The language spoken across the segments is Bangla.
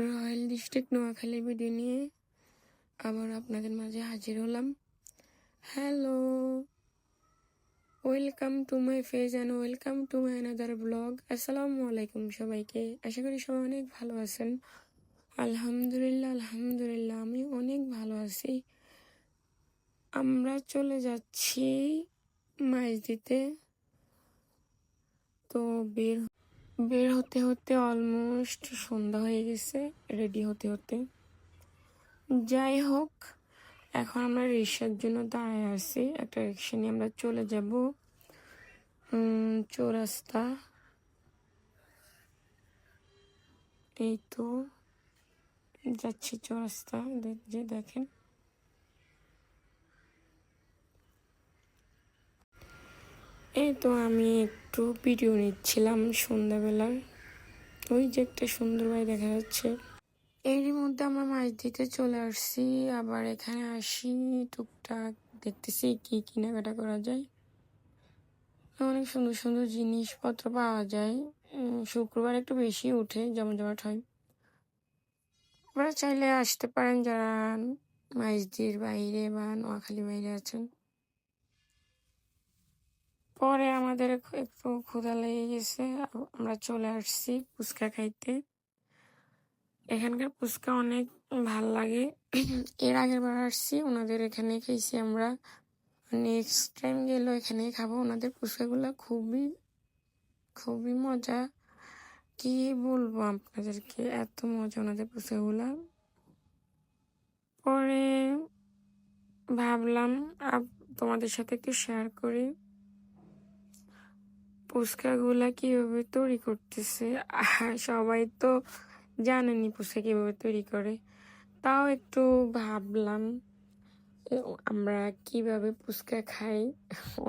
রয়্যাল ডিস্ট্রিক্ট নোয়াখালী ভিডিও নিয়ে আবার আপনাদের মাঝে হাজির হলাম। Hello, welcome to my page and welcome to my another blog. আসসালামু আলাইকুম সবাইকে। আশা করি সবাই অনেক ভালো আছেন। আলহামদুলিল্লাহ আলহামদুলিল্লাহ আমি অনেক ভালো আছি। আমরা চলে যাচ্ছি মাছ দিতে তো বের বের হতে হতে অলমোস্ট সন্ধ্যা হয়ে গেছে রেডি হতে হতে। যাই হোক, এখন আমরা রিক্সার জন্য দাঁড়ায় আছি। একটা রিক্সা নিয়ে আমরা চলে যাব। চৌরাস্তা। এই তো, যাচ্ছি চৌরাস্তা যে দেখেন। এই তো আমি একটু ভিডিও নিচ্ছিলাম সন্ধ্যাবেলার ওই যে একটা সুন্দর বাড়ি দেখা যাচ্ছে। এরই মধ্যে আমরা মাছ দিতে চলে আসছি। আবার এখানে আসি, টুকটাক দেখতেছি কি কেনাকাটা করা যায়। অনেক সুন্দর সুন্দর জিনিসপত্র পাওয়া যায়। শুক্রবার একটু বেশি উঠে, জমজমাট হয়। আপনারা চাইলে আসতে পারেন যারা মাইজদির বাইরে বা নোয়াখালী বাইরে আছেন। পরে আমাদের একটু ক্ষুধা লেগে গেছে। আমরা চলে আসছি ফুচকা খাইতে। এখানকার ফুচকা অনেক ভালো লাগে। এর আগের বার আসছি, ওনাদের এখানে খেয়েছি আমরা। নেক্সট টাইম গেলেও এখানে খাব। ওনাদের ফুচকাগুলো খুবই খুবই মজা। কি বলব আপনাদেরকে? এত মজা ওনাদের ফুচকাগুলা। পরে ভাবলাম তোমাদের সাথে একটু শেয়ার করি। ফুচকাগুলা কীভাবে তৈরি করতেছে? সবাই তো জানেনি ফুচকা কীভাবে তৈরি করে। তাও একটু ভাবলাম আমরা কীভাবে ফুচকা খাই?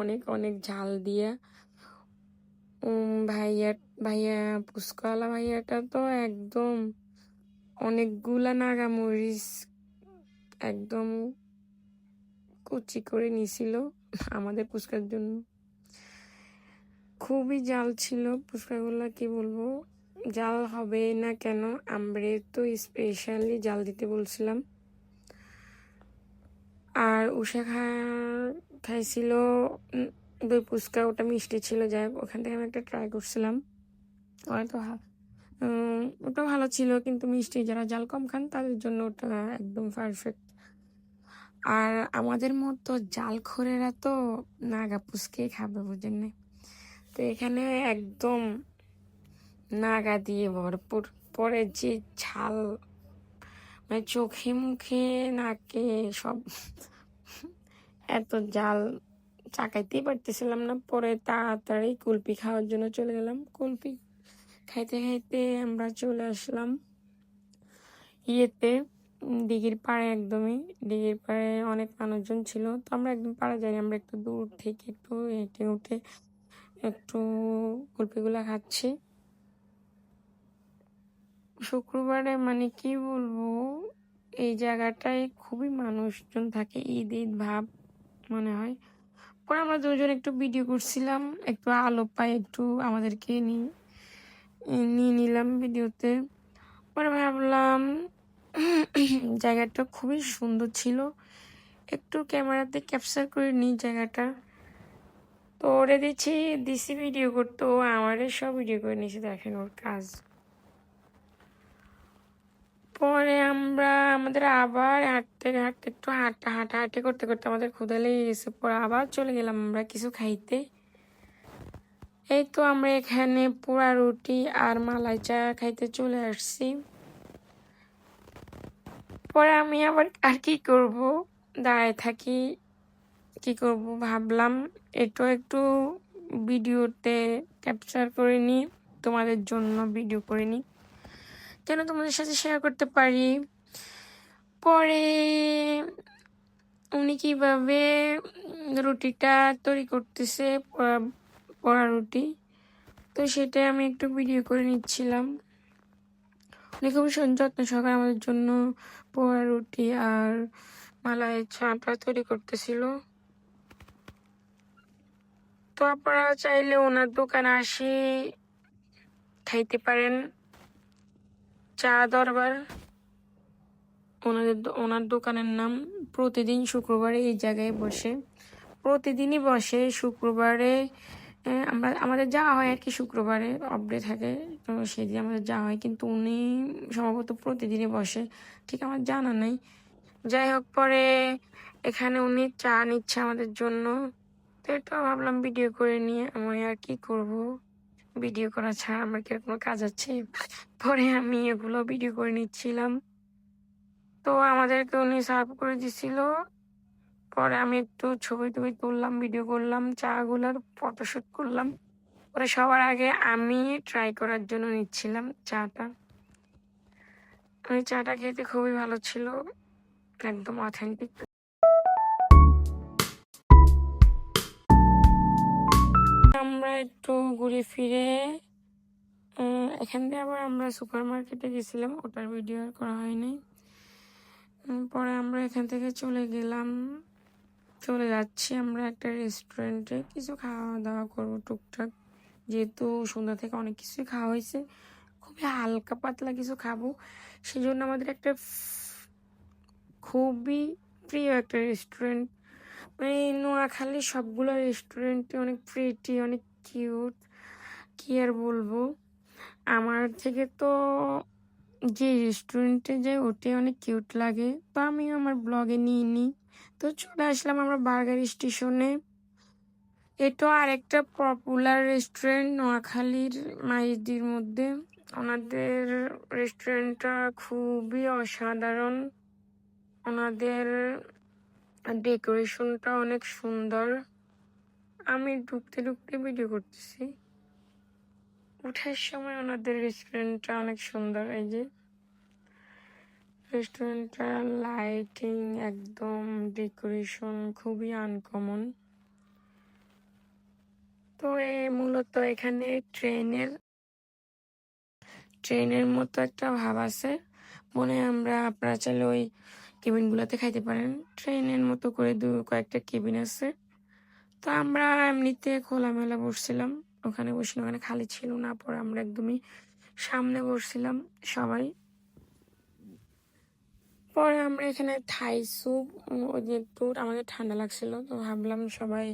অনেক অনেক ঝাল দিয়া। ভাইয়া ভাইয়া ফুচকাওয়ালা ভাইয়াটা তো একদম অনেকগুলা নাগামরিচ একদম কুচি করে নিছিল আমাদের ফুচকার জন্য। খুবই জাল ছিল ফুচকাগুলো, কি বলব? জাল হবে না কেন? আমরা তো স্পেশালি জাল দিতে বলছিলাম। আর উষা খা, খাইছিল দই ফুচকা, ওটা মিষ্টি ছিল। যাই হোক, ওখান থেকে আমি একটা ট্রাই করছিলাম। ওটা তো হা- ওটা ভালো ছিল, কিন্তু মিষ্টি, যারা জাল কম খান, তাদের জন্য ওটা একদম পারফেক্ট আর আমাদের মতো জালখোরেরা তো নাগা পুচকেই খাবে, বুঝেন না এখানে একদম নাগা দিয়ে ভরপুর। পরে যে ঝাল মানে চোখে মুখে, নাকে সব এত জাল চাকাইতেই পারতেছিলাম না। পরে তাড়াতাড়ি কুলপি খাওয়ার জন্য চলে গেলাম। কুলপি খাইতে খাইতে আমরা চলে আসলাম ইয়েতে, দিঘির পাড়ে একদমই। দিঘির পাড়ে অনেক মানুষজন ছিল, তো আমরা একদম পাড়া যাই, আমরা একটু দূর থেকে একটু হেঁটে উঠে একটু কুলপিগুলা খাচ্ছি। শুক্রবারে মানে কি বলব, এই জায়গাটায় খুবই মানুষজন থাকে, ঈদ ঈদ, ভাব মনে হয়। পরে আমরা দুজন একটু ভিডিও করছিলাম, একটু আলো পাই, একটু আমাদেরকে নিয়ে নিয়ে নিলাম ভিডিওতে পরে ভাবলাম, জায়গাটা খুবই সুন্দর ছিল। একটু ক্যামেরাতে ক্যাপচার করে নিই জায়গাটা। তো ওরে দিচ্ছি, দিছি ভিডিও করতো। আমারে সব ভিডিও করে নিয়েছে দেখেন ওর কাজ। পরে আমরা আমাদের আবার হাঁটতে হাঁটতে একটু হাঁটা হাঁটা হাঁটি করতে করতে আমাদের ক্ষুধা লেগে গেছে। পরে আবার চলে গেলাম আমরা কিছু খাইতে। এই তো আমরা এখানে পোড়া রুটি আর মালাই চা খাইতে চলে আসছি। পরে আমি আবার আর কি করব? দাঁড়ায় থাকি। কি করব ভাবলাম একটু একটু ভিডিওতে ক্যাপচার করে নিই তোমাদের জন্য ভিডিও করে নিই যেন তোমাদের সাথে শেয়ার করতে পারি। পরে উনি কীভাবে রুটিটা তৈরি করতেছে, পোড়া- রুটি, তো সেটাই আমি একটু ভিডিও করে নিচ্ছিলাম। উনি সন- যত্ন সহকারে আমাদের জন্য পোড়া রুটি আর মালাই চাটা তৈরি করতেছিল। তো আপনারা চাইলে ওনার দোকানে আসি, খাইতে পারেন। চা দরবার, ওনাদের ওনার দোকানের নাম প্রতিদিন শুক্রবারে এই জায়গায় বসে। প্রতিদিনই বসে, শুক্রবারে আমরা, আমাদের যাওয়া হয় আর কি শুক্রবারে অফডে থাকে, তো সেদিন আমাদের যাওয়া হয়, কিন্তু উনি সম্ভবত প্রতিদিনই বসে। ঠিক আমার জানা নেই। যাই হোক, পরে এখানে উনি চা নিচ্ছে আমাদের জন্য। তো এটা ভাবলাম ভিডিও করে নিয়ে আমি আর কি করব? ভিডিও করা ছাড়া আমার কি কোনো কাজ আছে? পরে আমি এগুলো ভিডিও করে নিচ্ছিলাম। তো আমাদেরকে উনি সার্ভ করে দিছিল। পরে আমি একটু ছবি টবি তুললাম ভিডিও করলাম চাগুলার ফটোশ্যুট করলাম। পরে সবার আগে আমি ট্রাই করার জন্য নিচ্ছিলাম চাটা। ওই চাটা খেতে খুবই ভালো ছিল, একদম অথেন্টিক একটু ঘুরে ফিরে এখান দিয়ে আবার আমরা সুপার মার্কেটে গেছিলাম, ওটার ভিডিও আর করা হয়নি। পরে আমরা এখান থেকে চলে গেলাম, চলে যাচ্ছি আমরা একটা রেস্টুরেন্টে কিছু খাওয়া দাওয়া করব টুকটাক, যেহেতু সন্ধ্যা থেকে অনেক কিছুই খাওয়া হয়েছে। খুবই হালকা পাতলা কিছু খাব সেই জন্য আমাদের একটা খুবই প্রিয় একটা রেস্টুরেন্ট মানে নোয়াখালী সবগুলো রেস্টুরেন্টে অনেক প্রিটি অনেক কিউট কি আর বলব? আমার থেকে তো যে রেস্টুরেন্টে যাই ওটাই অনেক কিউট লাগে। তো আমি আমার ব্লগে নিয়ে নিই। তো চলে আসলাম আমরা বার্গার স্টেশনে এটা আরেকটা পপুলার রেস্টুরেন্ট নোয়াখালীর মাইদির মধ্যে। ওনাদের রেস্টুরেন্টটা খুবই অসাধারণ। ওনাদের ডেকোরেশনটা অনেক সুন্দর। আমি ঢুকতে ঢুকতে ভিডিও করতেছি। উঠার সময় ওনাদের রেস্টুরেন্টটা অনেক সুন্দর, এই যে। রেস্টুরেন্টটা লাইটিং একদম ডেকোরেশন খুবই আনকমন তো এ মূলত এখানে ট্রেনের ট্রেনের মতো একটা ভাব আছে। মনে আমরা আপনারা চাইলে ওই কেবিনগুলোতে খাইতে পারেন। ট্রেনের মতো করে দু, কয়েকটা কেবিন আছে। তো আমরা এমনিতে খোলামেলা বসছিলাম। ওখানে বসে ওখানে খালি ছিল না, পরে আমরা একদমই সামনে বসছিলাম সবাই। পরে আমরা এখানে থাই স্যুপ ওই যে একটু আমাদের ঠান্ডা লাগছিল, তো ভাবলাম সবাই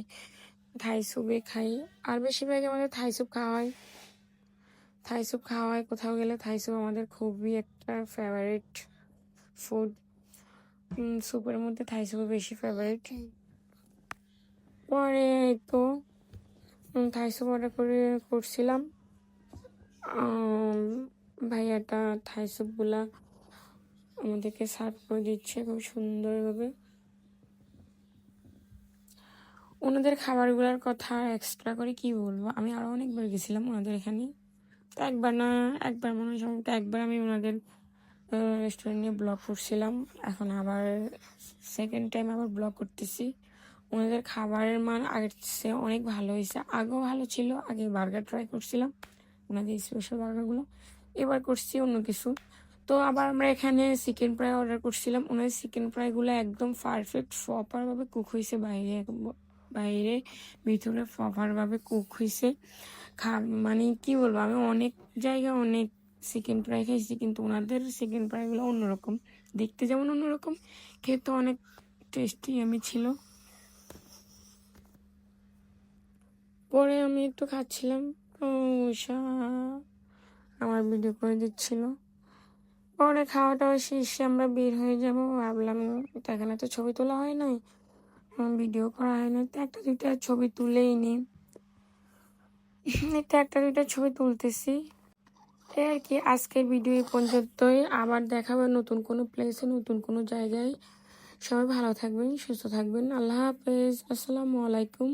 থাই স্যুপে খাই। আর বেশিরভাগ আমাদের থাই স্যুপ খাওয়া হয়। থাই স্যুপ খাওয়া হয়, কোথাও গেলে থাই স্যুপ আমাদের খুবই একটা ফেভারিট ফুড স্যুপের মধ্যে থাই স্যুপ বেশি ফেভারিট পরে তো থাই অর্ডার করে করছিলাম। ভাইয়াটা থাই স্যুপগুলা আমাদেরকে সার্ভ করে দিচ্ছে খুব সুন্দরভাবে। ওনাদের খাবারগুলোর কথা এক্সট্রা করে কি বলব? আমি আরও অনেকবার গেছিলাম ওনাদের এখানে। তো একবার না, একবার মনে হয় সম্ভবত একবার আমি ওনাদের রেস্টুরেন্ট নিয়ে ব্লগ করছিলাম। এখন আবার সেকেন্ড টাইম আবার ব্লগ করতেছি। ওনাদের খাবারের মান আগের চেয়ে অনেক ভালো হয়েছে। আগেও ভালো ছিল, আগে বার্গার ট্রাই করছিলাম, ওনাদের স্পেশাল বার্গারগুলো এবার করছি অন্য কিছু। তো আবার আমরা এখানে চিকেন ফ্রাই অর্ডার করছিলাম। ওনাদের চিকেন ফ্রাইগুলো একদম পারফেক্ট প্রপারভাবে কুক হয়েছে বাইরে বাইরে, ভিতরে প্রপারভাবে কুক হয়েছে। খা মানে কি বলব, আমি অনেক জায়গায় অনেক চিকেন ফ্রাই খাইছি, কিন্তু ওনাদের চিকেন ফ্রাইগুলো অন্যরকম। দেখতে যেমন অন্যরকম, খেতে অনেক টেস্টি আমি ছিল। পরে আমি একটু খাচ্ছিলাম। তো উষা আমার ভিডিও করে দিচ্ছিল। পরে খাওয়া টাওয়া শেষে, আমরা বের হয়ে যাব। ভাবলাম এখানে তো ছবি তোলা হয় নাই। ভিডিও করা হয় না তো একটা দুইটা ছবি তুলেই নি। এটা একটা দুইটা ছবি তুলতেছি। এই আর কি, আজকের ভিডিও এই পর্যন্তই। আবার দেখাবে নতুন কোনো প্লেসে নতুন কোনো জায়গায়। সবাই ভালো থাকবেন, সুস্থ থাকবেন। আল্লাহ হাফেজ। আসসালামু আলাইকুম।